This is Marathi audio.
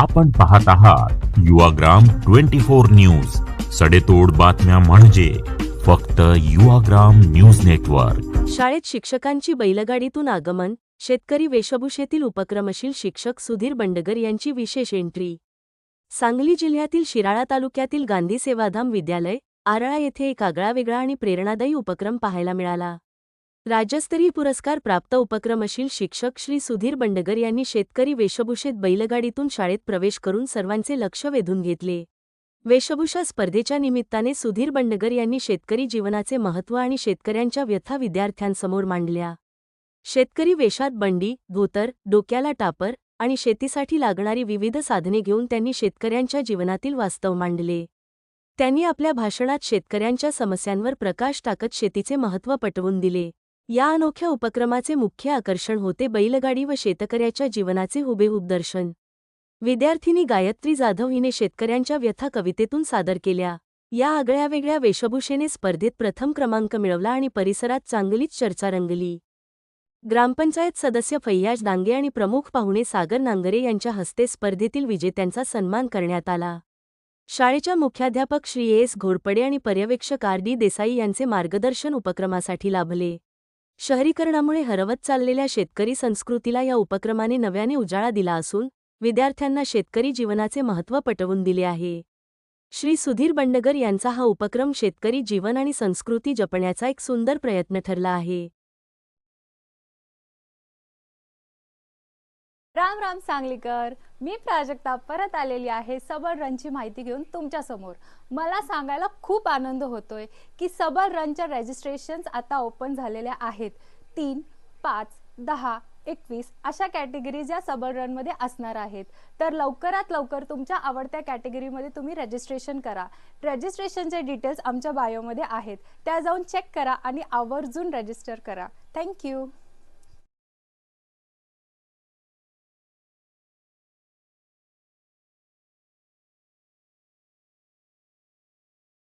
आपण पाहत आहात युवाग्राम ट्वेंटी फोर न्यूज. सडेतोड बातम्या म्हणजे फक्त युवाग्राम न्यूज नेटवर्क. शाळेत शिक्षकांची बैलगाडीतून आगमन शेतकरी वेशभूषेतील उपक्रमशील शिक्षक सुधीर बंडगर यांची विशेष एंट्री. सांगली जिल्ह्यातील शिराळा तालुक्यातील गांधी सेवाधाम विद्यालय आरळा येथे एक आगळावेगळा आणि प्रेरणादायी उपक्रम पाहायला मिळाला. राज्यस्तरीय पुरस्कार प्राप्त उपक्रमशील शिक्षक श्री सुधीर बंडगर यांनी शेतकरी वेशभूषेत बैलगाडीतून शाळेत प्रवेश करून सर्वांचे लक्ष वेधून घेतले. वेशभूषा स्पर्धेच्या निमित्ताने सुधीर बंडगर यांनी शेतकरी जीवनाचे महत्त्व आणि शेतकऱ्यांच्या व्यथा विद्यार्थ्यांसमोर मांडल्या. शेतकरी वेशात बंडी धोतर डोक्याला टापर आणि शेतीसाठी लागणारी विविध साधने घेऊन त्यांनी शेतकऱ्यांच्या जीवनातील वास्तव मांडले. त्यांनी आपल्या भाषणात शेतकऱ्यांच्या समस्यांवर प्रकाश टाकत शेतीचे महत्त्व पटवून दिले. या अनोख्या उपक्रमाचे मुख्य आकर्षण होते बैलगाडी व शेतकऱ्याच्या जीवनाचे हुबेहूब दर्शन. विद्यार्थिनी गायत्री जाधव हिने शेतकऱ्यांच्या व्यथा कवितेतून सादर केल्या. या आगळ्यावेगळ्या वेशभूषेने स्पर्धेत प्रथम क्रमांक मिळवला आणि परिसरात चांगलीच चर्चा रंगली. ग्रामपंचायत सदस्य फैयाज दांगे आणि प्रमुख पाहुणे सागर नांगरे यांच्या हस्ते स्पर्धेतील विजेत्यांचा सन्मान करण्यात आला. शाळेच्या मुख्याध्यापक श्री एस घोरपडे आणि पर्यवेक्षक आर डी देसाई यांचे मार्गदर्शन उपक्रमासाठी लाभले. शहरीकरणामुळे हरवत चाललेल्या शेतकरी संस्कृतीला या उपक्रमाने नव्याने उजाळा दिला असून विद्यार्थ्यांना शेतकरी जीवनाचे महत्त्व पटवून दिले आहे. श्री सुधीर बंडगर यांचा हा उपक्रम शेतकरी जीवन आणि संस्कृती जपण्याचा एक सुंदर प्रयत्न ठरला आहे. राम राम सांगलीकर. मी प्राजक्ता परत आलेली आहे सबल रनची माहिती घेऊन तुमच्यासमोर. मला सांगायला खूप आनंद होतोय की सबल रनच्या रजिस्ट्रेशन्स आता ओपन झालेल्या आहेत. तीन पाच दहा एकवीस अशा कॅटेगरीज या सबल रनमध्ये असणार आहेत. तर लवकरात लवकर तुमच्या आवडत्या कॅटेगरीमध्ये तुम्ही रजिस्ट्रेशन करा. रजिस्ट्रेशनचे डिटेल्स आमच्या बायोमध्ये आहेत. त्या जाऊन चेक करा आणि आवर्जून रजिस्टर करा. थँक्यू